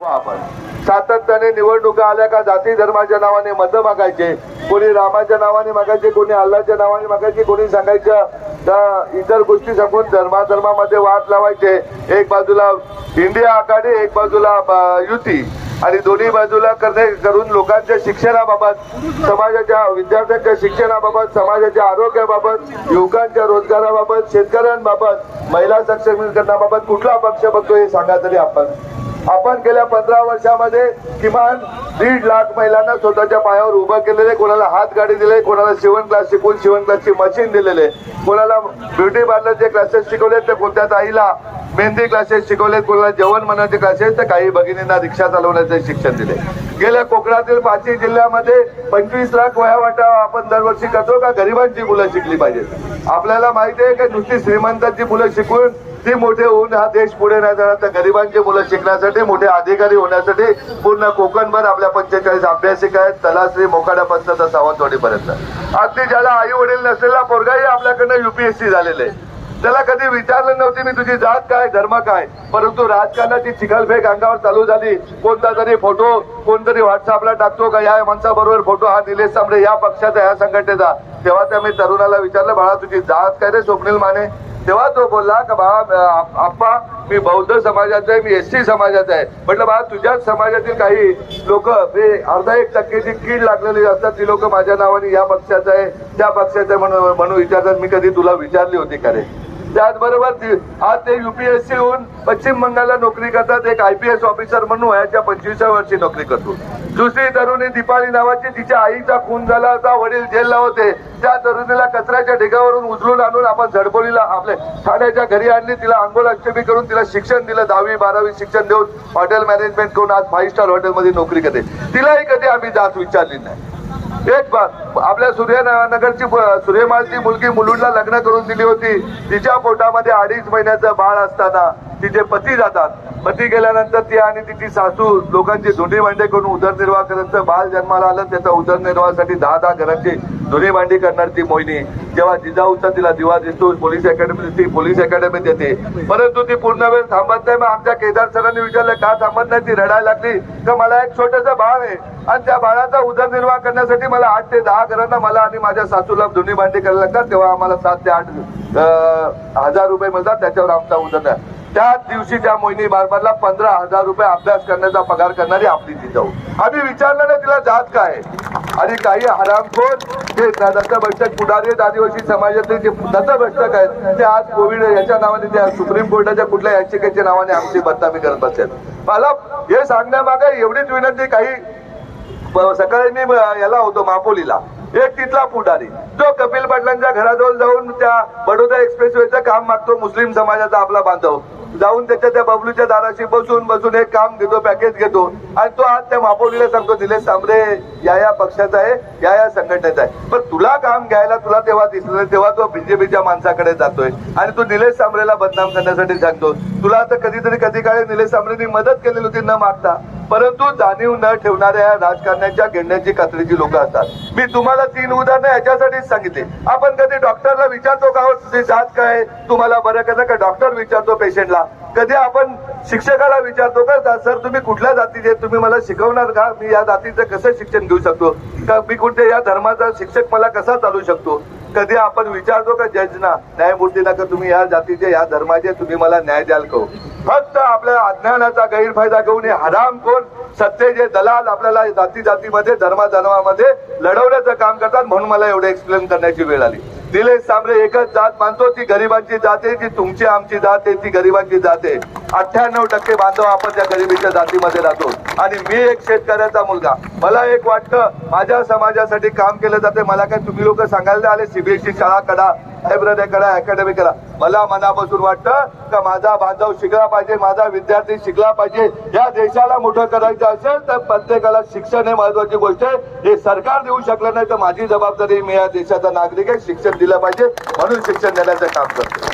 हो, आपण. सातत्याने निवडणुका आल्या का जाती धर्माच्या नावाने मतं मागायचे? कोणी रामाच्या नावाने मागायचे कोणी अल्लाच्या नावाने मागायचे कोणी सांगायचं इतर गोष्टी सांगून धर्माधर्मामध्ये वाद लावायचे. एक बाजूला इंडिया आघाडी एक बाजूला युती. आणि दोन्ही बाजूला करणे करून लोकांच्या शिक्षणाबाबत समाजाच्या विद्यार्थ्यांच्या शिक्षणाबाबत समाजाच्या आरोग्याबाबत युवकांच्या रोजगाराबाबत शेतकऱ्यांबाबत महिला सक्षमीकरणाबाबत कुठला पक्ष बघतो हे सांगा तरी आपण. आपण गेल्या पंधरा वर्षामध्ये किमान दीड लाख महिलांना स्वतःच्या पायावर उभं केलेले कोणाला हात गाडी दिले कोणाला शिवण क्लास शिकवून शिवण क्लासची मशीन दिलेले कोणाला ब्युटी पार्लरचे क्लासेस शिकवले तर कोणत्या ताईला मेहंदी क्लासेस शिकवलेत कोणाला जेवण बनवण्याचे क्लासेस तर काही भगिनींना रिक्षा चालवण्याचे शिक्षण दिले. गेल्या कोकणातील पाचही जिल्ह्यामध्ये पंचवीस लाख वयावाटा आपण दरवर्षी करतो का? गरिबांची मुलं शिकली पाहिजेत. आपल्याला माहिती आहे की नुसती श्रीमंतांची मुलं शिकून ती मोठे होऊन हा देश पुढे नाही जाणार. तर गरिबांची मुलं शिकण्यासाठी मोठे अधिकारी होण्यासाठी पूर्ण कोकणभर आपल्या पंचेचाळीस अभ्यासिका आहेत. तलाश्री मोकाड्यापासून तर सावंतवाडीपर्यंत. अगदी ज्याला आई वडील नसलेला पोरगाही आपल्याकडनं युपीएससी झालेले आहे. त्याला कधी विचारलं नव्हती मी तुझी जात काय धर्म काय? परंतु राजकारणाची चिखलफेक अंगावर चालू झाली. कोणता तरी फोटो कोणतरी व्हॉट्सअपला टाकतो का या माणसाबरोबर फोटो हा निलेश सांबळे या पक्षाचा या संघटनेचा. तेव्हा त्या मी तरुणाला विचारलं बाळा तुझी जात काय रे स्वप्नील माने? तेव्हा तो बोलला का बाबा आप्पा मी बौद्ध समाजाचा आहे मी एस टी समाजाचा आहे. म्हटलं बाबा तुझ्याच समाजातील काही लोक हे अर्धा एक टक्केची कीड लागलेली असतात ती लोक माझ्या नावाने या पक्षाचं आहे त्या पक्षाचं म्हणून म्हणून विचारतात. मी कधी तुला विचारली होती का रे? त्याचबरोबर ती- आज ते युपीएससी होऊन पश्चिम बंगालला नोकरी करतात एक आय पी एस ऑफिसर म्हणून वयाच्या पंचवीसव्या वर्षी नोकरी करतो. दुसरी तरुणी दीपाली नावाची तिच्या आईचा खून झाला होता वडील जेलला होते. त्या तरुणीला कचऱ्याच्या ढिगावरून उचलून आणून आपण झडपोलीला आपल्या ठाण्याच्या घरी आणली. तिला अंघोळ अष्टमी करून तिला शिक्षण दिलं. दहावी बारावी शिक्षण देऊन हॉटेल मॅनेजमेंट करून आज फाईव्ह स्टार हॉटेलमध्ये नोकरी करते. तिलाही कधी आम्ही जात विचारली नाही. एक बात आपल्या सूर्यनगरची सूर्यमाळची मुलगी मुलुंडला लग्न करून दिली होती. तिच्या पोटामध्ये अडीच महिन्याचं बाळ असताना तिचे पती जातात. पती गेल्यानंतर ती आणि तिची सासू लोकांची धुणी भांडे करून उदरनिर्वाह करत बाल जन्माला आलं त्याचा उदरनिर्वाहासाठी दहा दहा घरांची धुणी भांडी करणार ती मोहिनी. जेव्हा जिजाऊचा तिला दिवा दिसतो पोलीस अकॅडमी ती पोलीस अकॅडमीत येते. परंतु ती पूर्ण वेळ थांबत नाही. मग आमच्या केदार सरांनी विचारलं का थांबत नाही? ती रडायला लागली. तर मला एक छोटस बाळ आहे आणि त्या बाळाचा उदरनिर्वाह करण्यासाठी मला आठ ते दहा घरांना मला आणि माझ्या सासूला धुणी भांडी करायला लागतात. तेव्हा आम्हाला सात ते आठ हजार रुपये मिळतात. त्याच्यावर आमचा उदरनिर्वाह त्याच दिवशी त्या मोहिनी बारबारला पंधरा हजार रुपये अभ्यास करण्याचा पगार करणारी आपली जिजाऊ. आम्ही विचारलं ना तिला जात काय? आणि काही हरामखोर जे दत्तभक्षक पुढारी आहेत, आदिवासी समाजातले जे दत्तभक्षक आहेत ते आज कोविड याच्या नावाने त्या सुप्रीम कोर्टाच्या कुठल्या याचिकेच्या नावाने आमची बदनामी करत बसतात मला हे सांगण्यामागे एवढीच विनंती काही सकाळी मी याला होतो मापोलीला एक तिथला पुढारी. जो कपिल पाटलांच्या घराजवळ जाऊन त्या बडोदा एक्सप्रेसवेचं काम मागतो मुस्लिम समाजाचा आपला बांधव. जाऊन त्याच्या त्या बबलूच्या दाराशी बसून बसून एक काम घेतो पॅकेज घेतो. आणि तो आज त्या मापोलीला सांगतो दिलेश सांबरे या या पक्षाचा आहे या या संघटनेचा आहे. पण तुला काम घ्यायला तुला तेव्हा दिसलं नाही, तेव्हा तो बीजेपीच्या माणसाकडे जातोय. आणि तू निलेश सांबरेला बदनाम करण्यासाठी सांगतो. तुला तर कधीतरी कधी काळी निलेश सांबरेनी मदत केलेली होती न मागता. परंतु जाणीव न ठेवणाऱ्या राजकारण्याच्या घेण्याची कात्रीची लोक असतात. मी तुम्हाला तीन उदाहरणं याच्यासाठीच सांगितले. आपण कधी डॉक्टरला विचारतो का हो जात काय तुम्हाला बरं कसं का डॉक्टर विचारतो पेशंटला कधी आपण शिक्षकाला विचारतो का सर तुम्ही कुठल्या जातीचे? तुम्ही मला शिकवणार का? मी या जातीचं कसं शिक्षण घेऊ शकतो? का मी कुठे या धर्माचा शिक्षक मला कसा चालू शकतो? कधी आपण विचारतो का जजना न्यायमूर्तीला का तुम्ही या जातीचे या धर्माचे तुम्ही मला न्याय द्याल का हो? फक्त आपल्या अज्ञानाचा गैरफायदा घेऊन हे हराम कोण सत्तेचे दलाल आपल्याला जाती जातीमध्ये धर्माधर्मामध्ये लढवण्याचं काम करतात म्हणून मला एवढं एक्सप्लेन करण्याची वेळ आली. निलेश सांबरे एकच जात मानतो ती गरिबांची जात आहे ती तुमची आमची जात आहे ती गरिबांची जात आहे. अठ्ठ्याण्णव टक्के बांधव आपण त्या गरिबीच्या जातीमध्ये राहतो. आणि मी एक शेतकऱ्याचा मुलगा. मला एक वाटतं माझ्या समाजासाठी काम केलं जाते मला काय तुम्ही लोक सांगायला आले सीबीएसई शाळा कडा लायब्ररी कडा अकॅडमी करा. मला मनापासून वाटतं का माझा बांधव शिकला पाहिजे माझा विद्यार्थी शिकला पाहिजे. या देशाला मोठं करायचं असेल तर प्रत्येकाला शिक्षण हे महत्वाची गोष्ट आहे. हे सरकार देऊ शकलं नाही तर माझी जबाबदारी मी या देशाचा नागरिक आहे शिक्षण दिलं पाहिजे म्हणून शिक्षण देण्याचं काम करतो.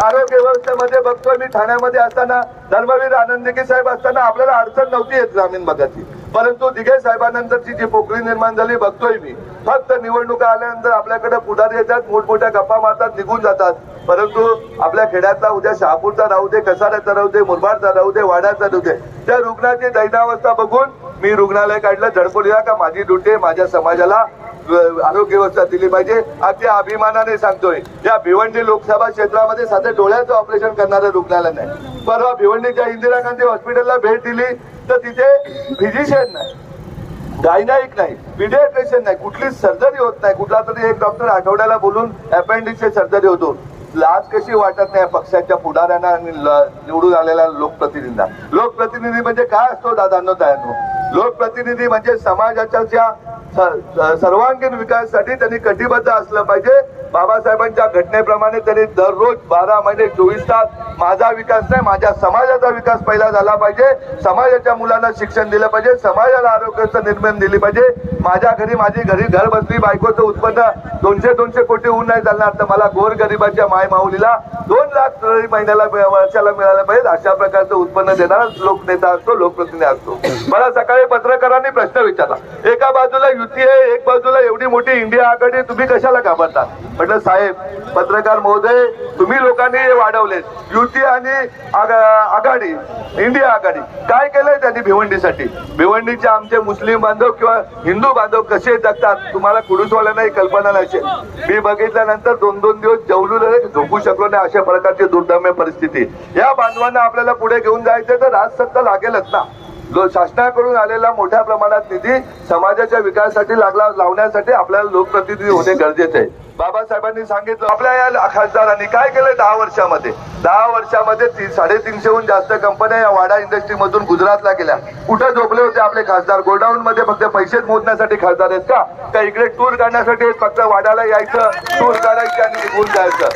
आरोग्य व्यवस्थेमध्ये बघतोय मी ठाण्यामध्ये असताना धर्मवीर आनंदगी साहेब असताना आपल्याला अडचण नव्हती येत ग्रामीण भागाची परंतु दिघे साहेबांनंतरची जी पोकळी निर्माण झाली बघतोय मी. फक्त निवडणुका आल्यानंतर आपल्याकडे पुढारी येतात मोठमोठ्या गप्पा मारतात निघून जातात. परंतु आपल्या खेड्यातला उद्या शहापूरचा राहू दे कसाऱ्याचा राहू दे मुरबाडचा राहू दे वाड्याचा राहू दे त्या रुग्णाची दैनावस्था बघून मी रुग्णालय काढलं. झडपोलीला का माझी ड्युटी माझ्या समाजाला आरोग्य व्यवस्था दिली पाहिजे. अगदी अभिमानाने सांगतोय या भिवंडी लोकसभा क्षेत्रामध्ये साध्या डोळ्याचं ऑपरेशन करणारं रुग्णालय नाही. परवा भिवंडीच्या इंदिरा गांधी हॉस्पिटलला भेट दिली. फक्त तिथे फिजिशियन नाही. गायनाईक नाही पिडियाट्रिशियन नाही. कुठलीच सर्जरी होत नाही. कुठला तरी एक डॉक्टर आठवड्याला बोलून अपेंडिक्सची सर्जरी होतो. लाज कशी वाटत नाही पक्षाच्या पुढाऱ्यांना आणि निवडून आलेल्या लोकप्रतिनिधींना. लोकप्रतिनिधी म्हणजे काय असतो दादांनो तायांनो लोकप्रतिनिधी म्हणजे समाजाच्या ज्या सर्वांगीण विकासासाठी त्यांनी कटिबद्ध असलं पाहिजे. बाबासाहेबांच्या घटनेप्रमाणे त्यांनी दररोज बारा महिने चोवीस तास माझा विकास नाही माझ्या समाजाचा विकास पहिला झाला पाहिजे. समाजाच्या मुलांना शिक्षण दिलं पाहिजे. समाजाला आरोग्याचं निर्माण दिली पाहिजे. माझ्या घरी माझी घरी घर बसली बायकोचं उत्पन्न दोनशे दोनशे कोटी होऊन नाही चालणार. तर मला गोर गरिबाच्या माय माऊलीला दोन लाख तरी महिन्याला वर्षाला मिळालं पाहिजे. अशा प्रकारचं उत्पन्न देणारा लोकनेता असतो लोकप्रतिनिधी असतो. मला सकाळी पत्रकारांनी प्रश्न विचारला. एका बाजूला युती आहे एक बाजूला एवढी मोठी इंडिया आघाडी तुम्ही कशाला घाबरता? म्हटलं साहेब पत्रकार महोदय तुम्ही लोकांनी वाढवले वाढवलेत. युती आणि आघाडी इंडिया आघाडी. काय केलंय त्यांनी भिवंडीसाठी? भिवंडीचे आमचे मुस्लिम बांधव किंवा हिंदू बांधव कसे जगतात तुम्हाला कुडूसवाल्यांनाही कल्पना नसेल मी बघितल्यानंतर दोन दोन दिवस जेवलो झोपू शकलो नाही अशा प्रकारची दुर्दम्य परिस्थिती. या बांधवांना आपल्याला पुढे घेऊन जायचं तर राजसत्ता लागेलच ना. लो- शासनाकडून आलेला मोठ्या प्रमाणात निधी समाजाच्या विकासासाठी लागला लावण्यासाठी आपल्याला लोकप्रतिनिधी होणे गरजेचे आहे. बाबासाहेबांनी सांगितलं आपल्या या खासदारांनी काय केलंय दहा वर्षामध्ये? दहा वर्षामध्ये ती साडेतीनशेहून जास्त कंपन्या या वाडा इंडस्ट्री मधून गुजरातला गेल्या. कुठे झोपले होते आपले खासदार? गोडाऊन मध्ये फक्त पैसेच मोजण्यासाठी खासदार आहेत का? का इकडे टूर काढण्यासाठी फक्त वाड्याला यायचं टूर काढायची आणि निघून जायचं?